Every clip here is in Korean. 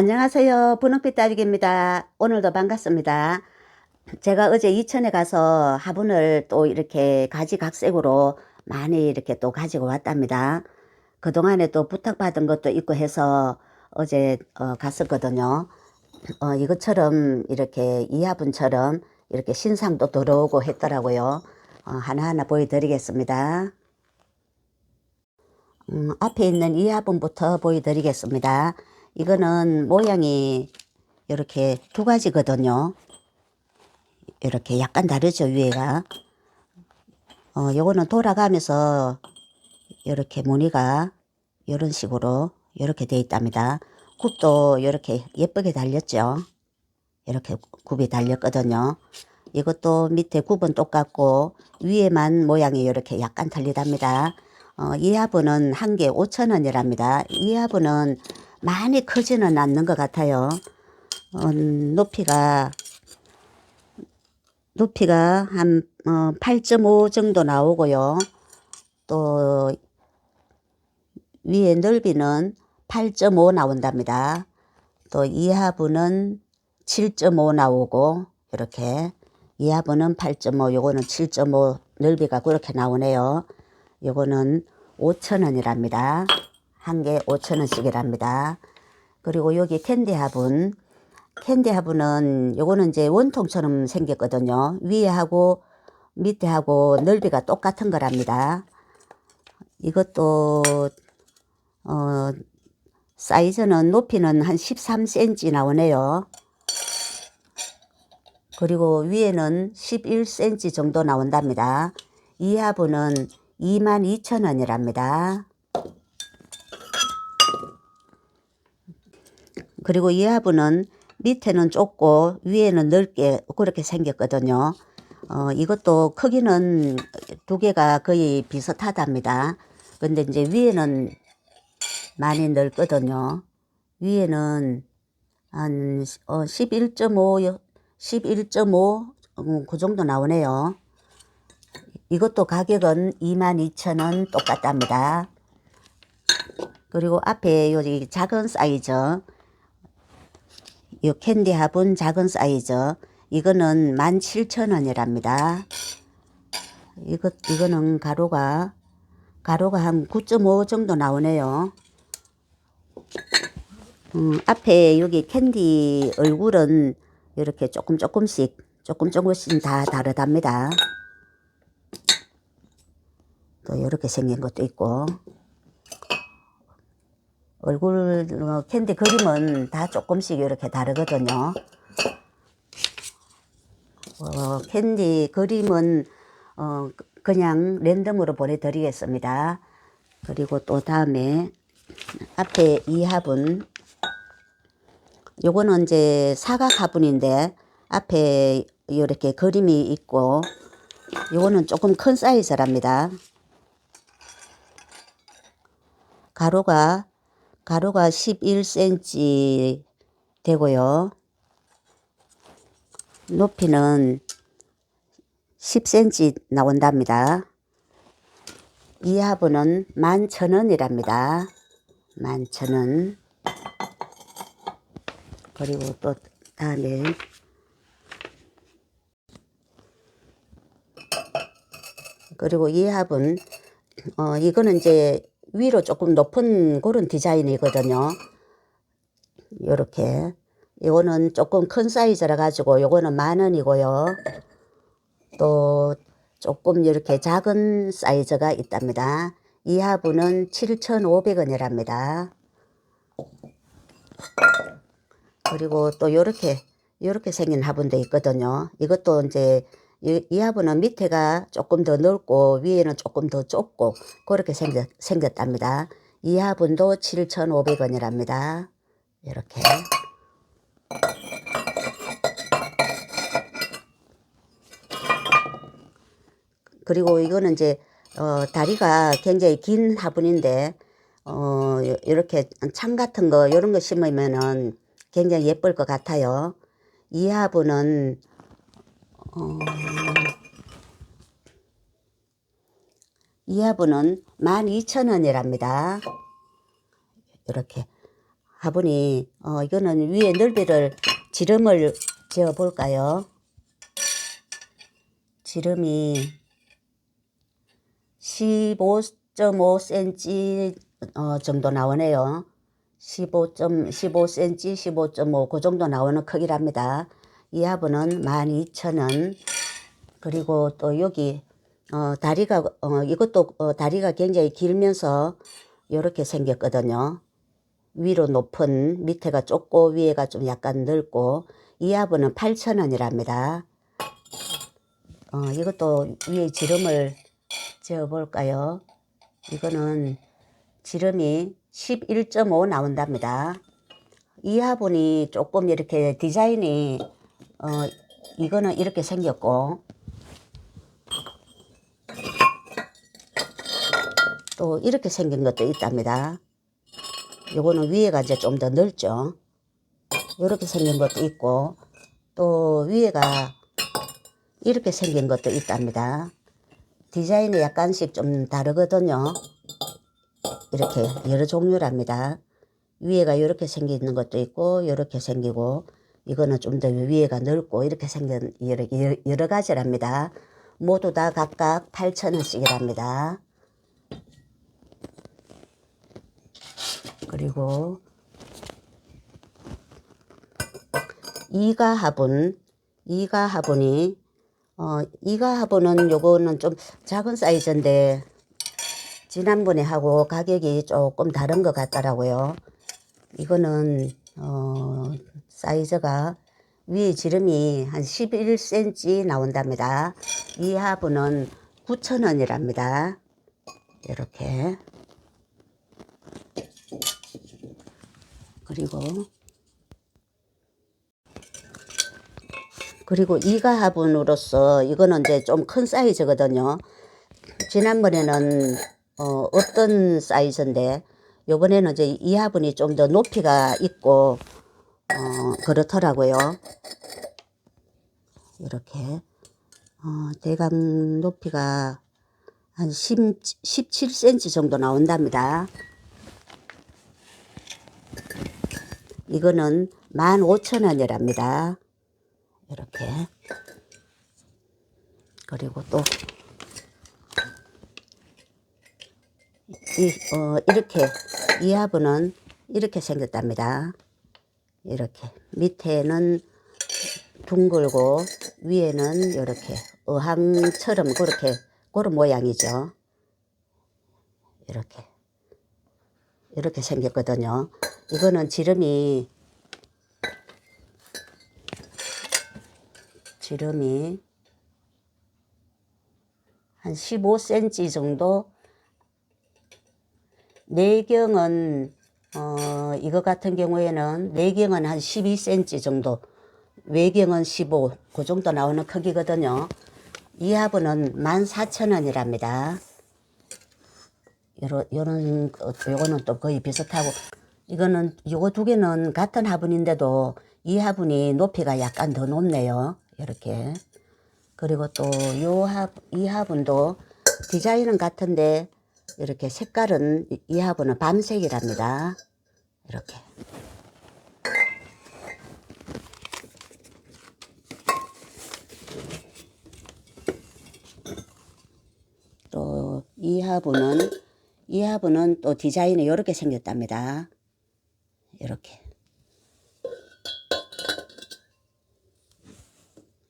안녕하세요. 분홍빛 딸기입니다. 오늘도 반갑습니다. 제가 어제 이천에 가서 화분을 또 이렇게 가지각색으로 많이 이렇게 또 가지고 왔답니다. 그동안에 또 부탁받은 것도 있고 해서 어제 어, 갔었거든요. 어, 이것처럼 이렇게 이 화분처럼 이렇게 신상도 들어오고 했더라고요. 어, 하나하나 보여드리겠습니다. 음, 앞에 있는 이 화분부터 보여드리겠습니다. 이거는 모양이 이렇게 두 가지거든요. 이렇게 약간 다르죠, 위에가. 어, 요거는 돌아가면서 이렇게 무늬가 이런 식으로 이렇게 돼 있답니다. 굽도 이렇게 예쁘게 달렸죠. 이렇게 굽이 달렸거든요. 이것도 밑에 굽은 똑같고 위에만 모양이 이렇게 약간 틀리답니다. 어, 이 화분은 한 개 5천원이랍니다. 이 화분은 많이 크지는 않는 것 같아요. 어, 높이가 높이가 한 어, 8.5 정도 나오고요. 또 위에 넓이는 8.5 나온답니다. 또이 화분은 7.5 나오고 이렇게 이 화분은 8.5 요거는 7.5 넓이가 그렇게 나오네요. 요거는 5천원이랍니다. 한 개 5천원씩이랍니다. 그리고 여기 캔디 화분 캔디 화분은 요거는 이제 원통처럼 생겼거든요. 위에 하고 밑에 하고 넓이가 똑같은 거랍니다. 이것도 어 사이즈는 높이는 한 13cm 나오네요. 그리고 위에는 11cm 정도 나온답니다. 이 화분은 22,000원이랍니다. 그리고 이 화분은 밑에는 좁고 위에는 넓게 그렇게 생겼거든요. 어, 이것도 크기는 두 개가 거의 비슷하답니다. 근데 이제 위에는 많이 넓거든요. 위에는 한 어, 11.5, 11.5, 음, 그 정도 나오네요. 이것도 가격은 22,000원 똑같답니다. 그리고 앞에 여기 작은 사이즈, 이 캔디 화분 작은 사이즈, 이거는 17,000원이랍니다. 이거, 이거는 가로가, 가로가 한 9.5 정도 나오네요. 음, 앞에 여기 캔디 얼굴은 이렇게 조금 조금씩, 조금 조금씩 다 다르답니다. 또 이렇게 생긴 것도 있고 얼굴 어, 캔디 그림은 다 조금씩 이렇게 다르거든요. 어, 캔디 그림은 어, 그냥 랜덤으로 보내드리겠습니다. 그리고 또 다음에 앞에 이 화분 요거는 이제 사각 화분인데 앞에 이렇게 그림이 있고 요거는 조금 큰 사이즈랍니다. 가로가 가로가 11cm 되고요. 높이는 10cm 나온답니다. 이 화분은 11,000원이랍니다. 11,000원. 그리고 또 다음에 그리고 이 화분 어 이거는 이제 위로 조금 높은 그런 디자인이거든요. 요렇게 요거는 조금 큰 사이즈라 가지고 요거는 만 원이고요. 또 조금 이렇게 작은 사이즈가 있답니다. 이 화분은 7,500원이랍니다. 그리고 또 요렇게 요렇게 생긴 화분도 있거든요. 이것도 이제 이, 이 화분은 밑에가 조금 더 넓고 위에는 조금 더 좁고 그렇게 생겼, 생겼답니다. 이 화분도 7,500원이랍니다. 이렇게. 그리고 이거는 이제 어, 다리가 굉장히 긴 화분인데 어, 이렇게 창 같은 거 이런 거 심으면은 굉장히 예쁠 것 같아요. 이 화분은 어, 이 화분은 12,000원이랍니다. 이렇게 화분이 어 이거는 위에 넓이를 지름을 재어 볼까요? 지름이 15.5cm 어, 정도 나오네요. 15.15cm, 15.5 그 정도 나오는 크기랍니다. 이 화분은 12,000원. 그리고 또 여기 어, 다리가 어, 이것도 어, 다리가 굉장히 길면서 이렇게 생겼거든요. 위로 높은 밑에가 좁고 위에가 좀 약간 넓고 이 화분은 8,000원이랍니다. 어, 이것도 위에 지름을 재어 볼까요? 이거는 지름이 11.5 나온답니다. 이 화분이 조금 이렇게 디자인이 어, 이거는 이렇게 생겼고 또 이렇게 생긴 것도 있답니다. 요거는 위에가 이제 좀 더 넓죠. 이렇게 생긴 것도 있고 또 위에가 이렇게 생긴 것도 있답니다. 디자인이 약간씩 좀 다르거든요. 이렇게 여러 종류랍니다. 위에가 이렇게 생기는 것도 있고 이렇게 생기고 이거는 좀 더 위에가 넓고 이렇게 생긴 여러, 여러, 가지랍니다. 모두 다 각각 8,000원씩이랍니다. 그리고 이가 화분, 이가 화분이 어, 이가 화분은 요거는 좀 작은 사이즈인데 지난번에 하고 가격이 조금 다른 것 같더라고요. 이거는 어, 사이즈가 위에 지름이 한 11cm 나온답니다. 이 화분은 9,000원이랍니다. 이렇게 그리고 그리고 이가 화분으로서 이거는 이제 좀 큰 사이즈거든요. 지난번에는 어, 어떤 사이즈인데 요번에는 이제 이 화분이 좀 더 높이가 있고 어, 그렇더라고요. 이렇게 어, 대강 높이가 한 10, 17cm 정도 나온답니다. 이거는 15,000원이랍니다. 이렇게. 그리고 또, 이, 어, 이렇게, 이 화분은 이렇게 생겼답니다. 이렇게. 밑에는 둥글고, 위에는 이렇게 어항처럼 그렇게, 그런 모양이죠. 이렇게. 이렇게 생겼거든요. 이거는 지름이 지름이 한 15cm 정도 내경은 어 이거 같은 경우에는 내경은 한 12cm 정도 외경은 15, 그 정도 나오는 크기거든요. 이 화분은 14,000원이랍니다. 요런, 요거는 또 거의 비슷하고, 이거는, 요거 두 개는 같은 화분인데도 이 화분이 높이가 약간 더 높네요. 이렇게. 그리고 또 요 화, 이 화분도 디자인은 같은데, 이렇게 색깔은, 이- 이 화분은 밤색이랍니다. 이렇게. 또 이 화분은 이 화분은 또 디자인이 이렇게 생겼답니다. 이렇게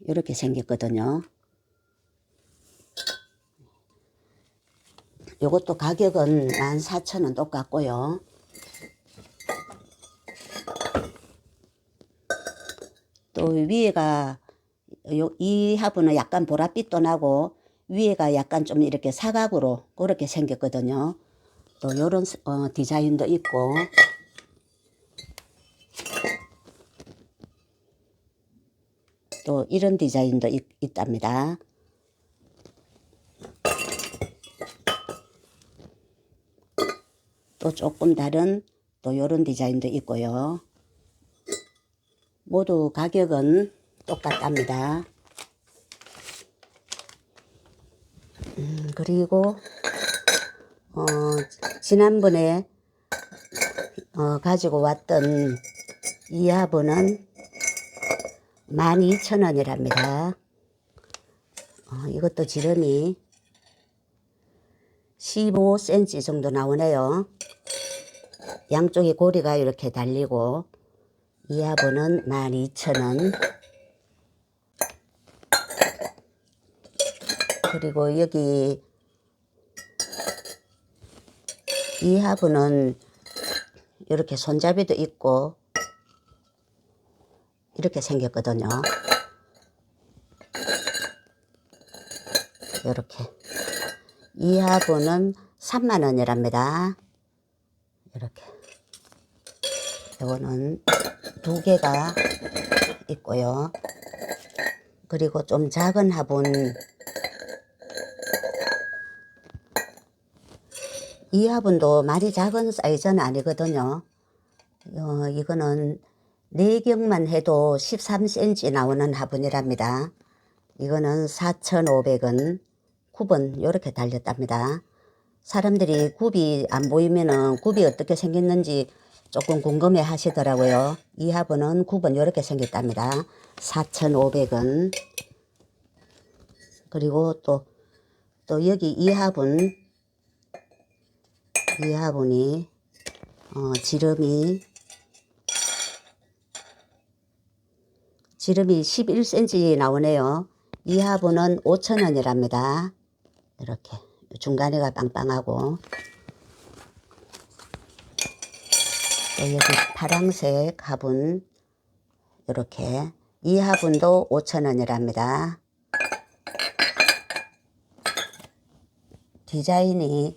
이렇게 생겼거든요. 요것도 가격은 14,000원 똑같고요. 또 위에가 요, 이 화분은 약간 보랏빛도 나고 위에가 약간 좀 이렇게 사각으로 그렇게 생겼거든요. 또 요런 어, 디자인도 있고 또 이런 디자인도 있, 있답니다. 또 조금 다른 또 요런 디자인도 있고요. 모두 가격은 똑같답니다. 음, 그리고 어, 지난번에 어, 가지고 왔던 이 화분은 12,000원이랍니다. 어, 이것도 지름이 15cm 정도 나오네요. 양쪽에 고리가 이렇게 달리고 이 화분은 12,000원. 그리고 여기 이 화분은 이렇게 손잡이도 있고 이렇게 생겼거든요. 이렇게 이 화분은 3만 원이랍니다. 이렇게 이거는 두 개가 있고요. 그리고 좀 작은 화분 이 화분도 많이 작은 사이즈는 아니거든요. 어, 이거는 네 경만 해도 13cm 나오는 화분이랍니다. 이거는 4,500원, 9번 이렇게 달렸답니다. 사람들이 굽이 안 보이면은 굽이 어떻게 생겼는지 조금 궁금해 하시더라고요. 이 화분은 9번 이렇게 생겼답니다. 4,500원. 그리고 또, 또 여기 이 화분, 이 화분이, 어, 지름이, 지름이 11cm 나오네요. 이 화분은 5,000원이랍니다. 이렇게. 중간에가 빵빵하고. 또 여기 파랑색 화분, 이렇게. 이 화분도 5,000원이랍니다. 디자인이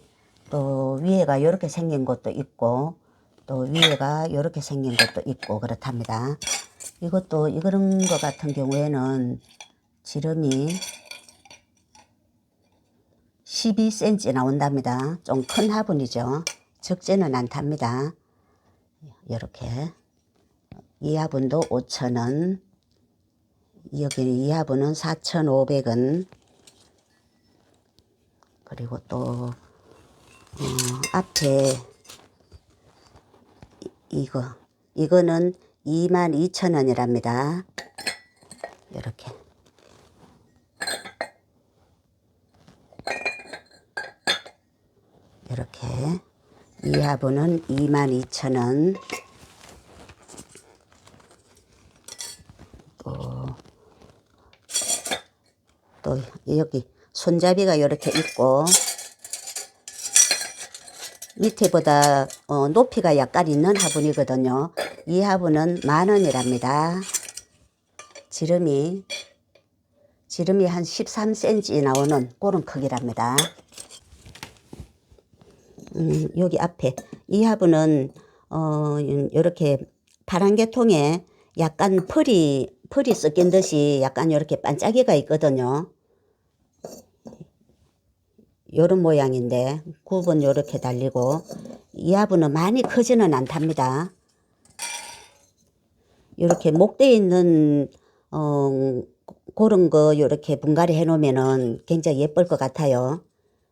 또 위에가 이렇게 생긴 것도 있고 또 위에가 이렇게 생긴 것도 있고 그렇답니다. 이것도 이런 거 같은 경우에는 지름이 12cm 나온답니다. 좀 큰 화분이죠. 적지는 않답니다. 이렇게. 이 화분도 5,000원. 여기 이 화분은 4,500원 그리고 또 어, 앞에 이- 이거 이거는 22,000원이랍니다. 이렇게. 이렇게 이 화분은 22,000원 또, 또 여기 손잡이가 이렇게 있고 밑에보다 어, 높이가 약간 있는 화분이거든요. 이 화분은 만 원이랍니다. 지름이 지름이 한 13cm 나오는 그런 크기랍니다. 음, 여기 앞에 이 화분은 어 이렇게 계통에 약간 펄이 펄이 섞인 듯이 약간 이렇게 반짝이가 있거든요. 요런 모양인데 굽은 요렇게 달리고 이 화분은 많이 크지는 않답니다. 이렇게 목대에 있는 어 그런 거 이렇게 분갈이 해 놓으면은 굉장히 예쁠 것 같아요.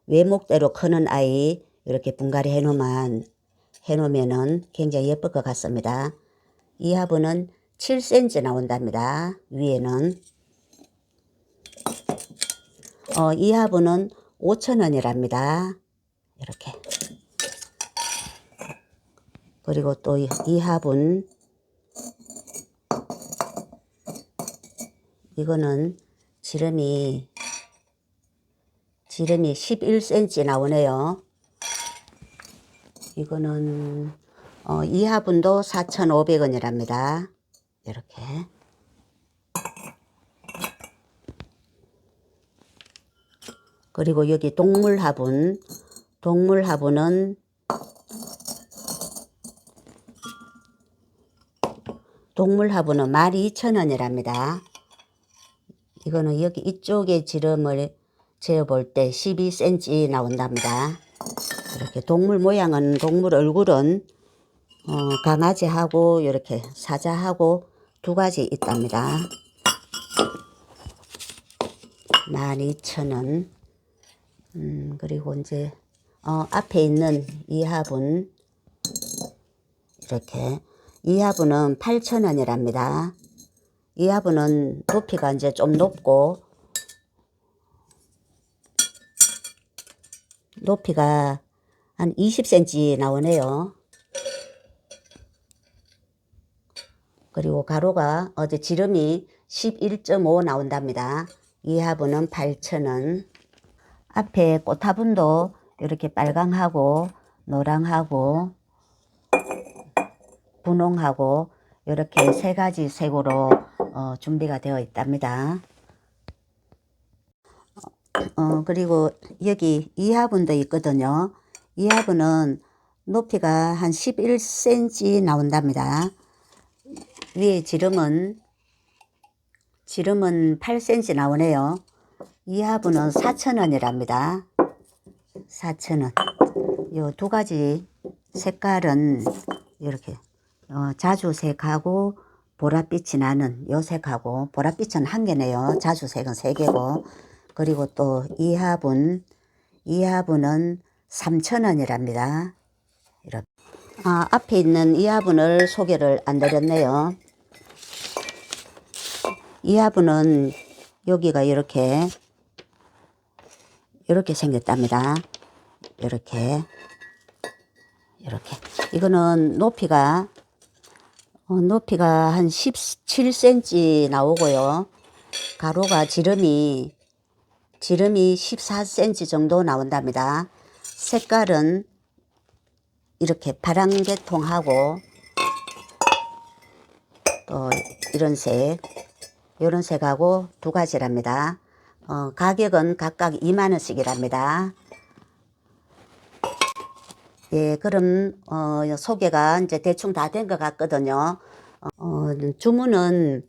외목대로 크는 아이 이렇게 분갈이 해 놓으면 해 놓으면은 굉장히 예쁠 것 같습니다. 이 화분은 7cm 나온답니다. 위에는 어, 이 화분은 5,000원이랍니다. 이렇게. 그리고 또 이 화분 이거는 지름이 지름이 11cm 나오네요. 이거는 어, 이 화분도 4,500원이랍니다. 이렇게. 그리고 여기 동물 화분. 동물 화분은 동물 화분은 12,000원이랍니다. 이거는 여기 이쪽에 지름을 재어볼 때 12cm 나온답니다. 이렇게 동물 모양은 동물 얼굴은 어, 강아지하고 이렇게 사자하고 두 가지 있답니다. 12,000원. 음, 그리고 이제 어, 앞에 있는 이 화분 이렇게 이 화분은 8,000원이랍니다. 이 화분은 높이가 이제 좀 높고 높이가 한 20cm 나오네요. 그리고 가로가 어제 지름이 11.5 나온답니다. 이 화분은 8,000원. 앞에 꽃 화분도 이렇게 빨강하고 노랑하고 분홍하고 이렇게 세 가지 색으로 어, 준비가 되어 있답니다. 어, 그리고 여기 이 화분도 있거든요. 이 화분은 높이가 한 11cm 나온답니다. 위에 지름은 지름은 8cm 나오네요. 이 화분은 4,000원이랍니다. 4,000원. 요 두 가지 색깔은 이렇게 어, 자주색하고 보랏빛이 나는 요 색하고 보랏빛은 한 개네요. 자주색은 세 개고 그리고 또 이 화분 이 화분은 3,000원이랍니다. 이렇게 아, 앞에 있는 이 화분을 소개를 안 드렸네요. 이 화분은 여기가 이렇게 이렇게 생겼답니다. 이렇게 이렇게 이거는 높이가 어, 높이가 한 17cm 나오고요. 가로가 지름이 지름이 14cm 정도 나온답니다. 색깔은 이렇게 파랑계통하고 또 이런 색, 이런 색하고 두 가지랍니다. 어, 가격은 각각 2만 원씩이랍니다. 예, 그럼 어, 소개가 이제 대충 다 된 것 같거든요. 어, 주문은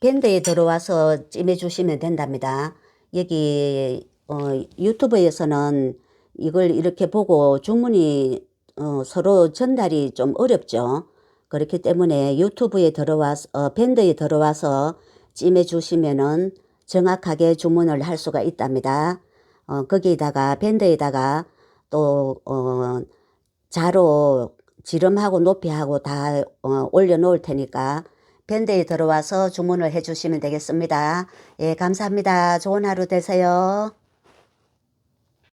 밴드에 들어와서 찜해 주시면 된답니다. 여기 어, 유튜브에서는 이걸 이렇게 보고 주문이 어, 서로 전달이 좀 어렵죠. 그렇기 때문에 유튜브에 들어와서 어, 밴드에 들어와서 찜해 주시면은 정확하게 주문을 할 수가 있답니다. 어, 거기에다가 밴드에다가 또 어, 자로 지름하고 높이하고 다 어, 올려놓을 테니까 밴드에 들어와서 주문을 해주시면 되겠습니다. 예, 감사합니다. 좋은 하루 되세요.